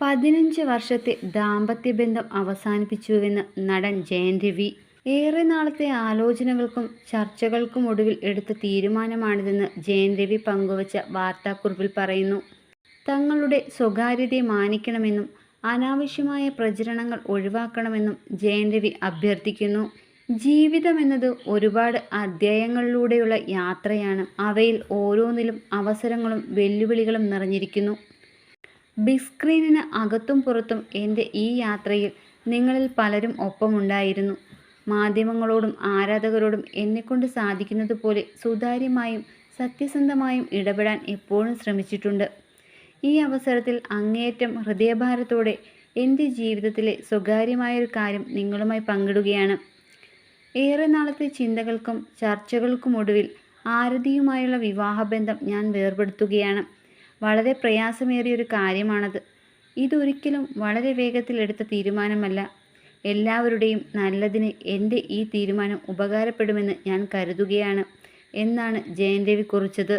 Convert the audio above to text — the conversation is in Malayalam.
പതിനഞ്ച് വർഷത്തെ ദാമ്പത്യബന്ധം അവസാനിപ്പിച്ചുവെന്ന് നടൻ ജയൻ രവി ഏറെ നാളത്തെ ആലോചനകൾക്കും ചർച്ചകൾക്കും ഒടുവിൽ എടുത്ത തീരുമാനമാണിതെന്ന് ജയൻ രവി പങ്കുവച്ച വാർത്താക്കുറിപ്പിൽ പറയുന്നു. തങ്ങളുടെ സ്വകാര്യതയെ മാനിക്കണമെന്നും അനാവശ്യമായ പ്രചരണങ്ങൾ ഒഴിവാക്കണമെന്നും ജയൻ രവി അഭ്യർത്ഥിക്കുന്നു. ജീവിതമെന്നത് ഒരുപാട് അധ്യായങ്ങളിലൂടെയുള്ള യാത്രയാണ്. അവയിൽ ഓരോന്നിലും അവസരങ്ങളും വെല്ലുവിളികളും നിറഞ്ഞിരിക്കുന്നു. ബിഗ് സ്ക്രീനിന് അകത്തും പുറത്തും എന്റെ ഈ യാത്രയിൽ നിങ്ങളിൽ പലരും ഒപ്പമുണ്ടായിരുന്നു. മാധ്യമങ്ങളോടും ആരാധകരോടും എന്നെക്കൊണ്ട് സാധിക്കുന്നതുപോലെ സുതാര്യമായും സത്യസന്ധമായും ഇടപെടാൻ എപ്പോഴും ശ്രമിച്ചിട്ടുണ്ട്. ഈ അവസരത്തിൽ അങ്ങേയറ്റം ഹൃദയഭാരത്തോടെ എന്റെ ജീവിതത്തിലെ സ്വകാര്യമായൊരു കാര്യം നിങ്ങളുമായി പങ്കിടുകയാണ്. ഏറെ നാളത്തെ ചിന്തകൾക്കും ചർച്ചകൾക്കുമൊടുവിൽ ആരതിയുമായുള്ള വിവാഹബന്ധം ഞാൻ വേർപെടുത്തുകയാണ്. വളരെ പ്രയാസമേറിയ ഒരു കാര്യമാണത്. ഇതൊരിക്കലും വളരെ വേഗത്തിൽ എടുത്ത തീരുമാനമല്ല. എല്ലാവരുടെയും നല്ലതിന് എന്റെ ഈ തീരുമാനം ഉപകാരപ്പെടുമെന്ന് ഞാൻ കരുതുകയാണ് എന്നാണ് ജയൻ രവി കുറിച്ചത്.